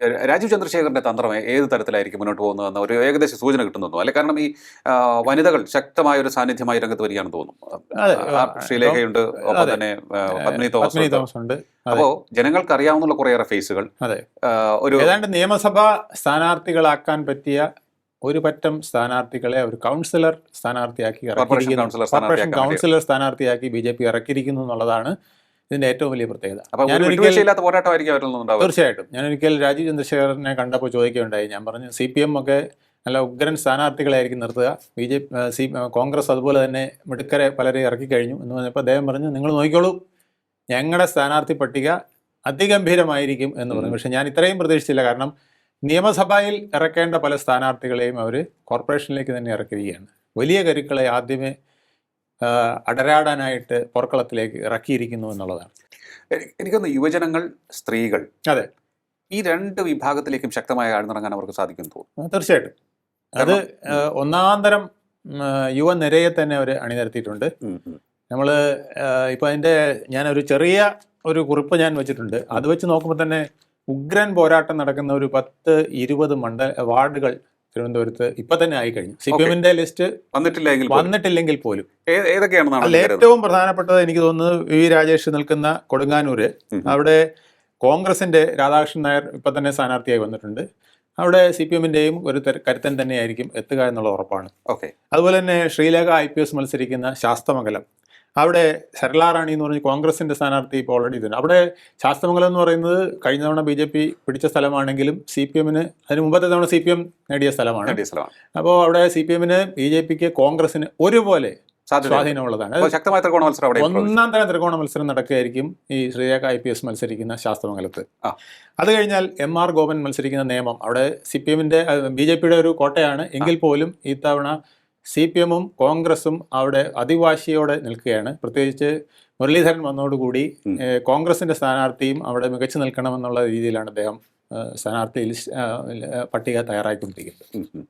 രാജീവ് ചന്ദ്രശേഖരന്റെ തന്ത്രം ഏത് തരത്തിലായിരിക്കും മുന്നോട്ട് പോകുന്നതെന്ന് ഒരു ഏകദേശ സൂചന കിട്ടുന്നു അല്ലെ? കാരണം ഈ വനിതകൾ ശക്തമായ ഒരു സാന്നിധ്യമായി രംഗത്ത് വരികയാണെന്ന് തോന്നുന്നു. ശ്രീലേഖയുണ്ട് ഒപ്പം തന്നെ ആ, പത്മിനി തോമസ് ഉണ്ട്. അപ്പോ ജനങ്ങൾക്ക് അറിയാവുന്ന കുറേയേറെ ഫേസുകൾ. ഒരു ഏതാണ്ട് നിയമസഭാ സ്ഥാനാർത്ഥികളാക്കാൻ പറ്റിയ ഒരു പറ്റം സ്ഥാനാർത്ഥികളെ ഒരു കൗൺസിലർ സ്ഥാനാർത്ഥിയാക്കി കോർപ്പറേഷൻ. കൗൺസിലർ സ്ഥാനാർത്ഥിയാക്കി ബി ജെ പി ഇറക്കിയിരിക്കുന്നു എന്നുള്ളതാണ് ഇതിന്റെ ഏറ്റവും വലിയ പ്രത്യേകത. തീർച്ചയായിട്ടും. ഞാൻ ഒരിക്കൽ രാജീവ് ചന്ദ്രശേഖരനെ കണ്ടപ്പോൾ ചോദിക്കുകയുണ്ടായി. ഞാൻ പറഞ്ഞു സി പി എം ഒക്കെ നല്ല ഉഗ്രൻ സ്ഥാനാർത്ഥികളായിരിക്കും നിർത്തുക. ബി ജെ സി കോൺഗ്രസ് അതുപോലെ തന്നെ മിടുക്കരെ പലരെ ഇറക്കി കഴിഞ്ഞു. എന്ന് പറഞ്ഞപ്പോൾ അദ്ദേഹം പറഞ്ഞു നിങ്ങൾ നോക്കിക്കോളൂ. ഞങ്ങളുടെ സ്ഥാനാർത്ഥി പട്ടിക അതിഗംഭീരമായിരിക്കും എന്ന് പറഞ്ഞു. പക്ഷേ ഞാൻ ഇത്രയും പ്രതീക്ഷിച്ചില്ല. കാരണം നിയമസഭയിൽ ഇറക്കേണ്ട പല സ്ഥാനാർത്ഥികളെയും അവർ കോർപ്പറേഷനിലേക്ക് തന്നെ ഇറക്കിയിരിക്കുകയാണ്. വലിയ കരുക്കളെ ആദ്യമേ അടരാടാനായിട്ട് പോർക്കളത്തിലേക്ക് ഇറക്കിയിരിക്കുന്നു എന്നുള്ളതാണ്. എനിക്കൊന്ന് യുവജനങ്ങൾ സ്ത്രീകൾ അതെ. ഈ രണ്ട് വിഭാഗത്തിലേക്കും ശക്തമായ ആഴ്ന്നിറങ്ങാൻ അവർക്ക് സാധിക്കും തോന്നുന്നു. ആ, തീർച്ചയായിട്ടും. അത് ഒന്നാം ഒന്നാന്തരം യുവനിരയെ തന്നെ അവർ അണിനിരത്തിയിട്ടുണ്ട്. നമ്മൾ ഇപ്പം അതിന്റെ ഞാനൊരു ചെറിയ ഒരു കുറിപ്പ് ഞാൻ വെച്ചിട്ടുണ്ട്. അത് വെച്ച് നോക്കുമ്പോൾ തന്നെ ഉഗ്രൻ പോരാട്ടം നടക്കുന്ന ഒരു പത്ത് ഇരുപത് മണ്ഡല വാർഡുകൾ തിരുവനന്തപുരത്ത് ഇപ്പൊ തന്നെ ആയി കഴിഞ്ഞു. സി പി എമ്മിന്റെ ലിസ്റ്റ് വന്നിട്ടില്ലെങ്കിൽ വന്നിട്ടില്ലെങ്കിൽ പോലും. ഏ- ഏതൊക്കെയാണെന്നാണ് ഏറ്റവും പ്രധാനപ്പെട്ടത് എനിക്ക് തോന്നുന്നത് വി രാജേഷ് നിൽക്കുന്ന കൊടുങ്ങാനൂര്. അവിടെ കോൺഗ്രസിന്റെ രാധാകൃഷ്ണൻ നായർ ഇപ്പൊ തന്നെ സ്ഥാനാർത്ഥിയായി വന്നിട്ടുണ്ട്. അവിടെ സി പി എമ്മിന്റെയും ഒരു കരുത്തൻ തന്നെയായിരിക്കും എത്തുക എന്നുള്ള ഉറപ്പാണ്. ഓക്കെ അതുപോലെ തന്നെ ശ്രീലേഖ ഐ പി എസ് മത്സരിക്കുന്ന ശാസ്തമംഗലം. അവിടെ സരള റാണി എന്ന് പറഞ്ഞ് കോൺഗ്രസിന്റെ സ്ഥാനാർത്ഥി ഇപ്പോൾ ഓൾറെഡി ഇതുണ്ട്. അവിടെ ശാസ്തമംഗലം എന്ന് പറയുന്നത് കഴിഞ്ഞ തവണ ബി ജെ പി പിടിച്ച സ്ഥലമാണെങ്കിലും സി പി എമ്മിന് അതിന് മുമ്പത്തെ തവണ സി പി എം നേടിയ സ്ഥലമാണ്. നേടിയ സ്ഥലമാണ്. അപ്പോൾ അവിടെ സി പി എമ്മിന് ബി ജെ പിക്ക് കോൺഗ്രസിന് ഒരുപോലെ സ്വാധീനമുള്ളതാണ്. ശക്തമായ ത്രികോണ മത്സരം അവിടെ ഒന്നാം തരം ത്രികോണ മത്സരം നടക്കുകയായിരിക്കും ഈ ശ്രീരേഖ ഐ പി എസ് മത്സരിക്കുന്ന ശാസ്ത്രമംഗലത്ത്. അത് കഴിഞ്ഞാൽ എം ആർ ഗോപൻ മത്സരിക്കുന്ന നിയമം. അവിടെ സി പി എമ്മിന്റെ ബി ജെ പിയുടെ ഒരു കോട്ടയാണ്. എങ്കിൽ പോലും ഇത്തവണ സി പി എമ്മും കോൺഗ്രസും അവിടെ അതിവാശിയോടെ നിൽക്കുകയാണ്. പ്രത്യേകിച്ച് മുരളീധരൻ വന്നതോടുകൂടി കോൺഗ്രസിന്റെ സ്ഥാനാർത്ഥിയും അവിടെ മികച്ചു നിൽക്കണമെന്നുള്ള രീതിയിലാണ് അദ്ദേഹം സ്ഥാനാർത്ഥി പട്ടിക ഉം.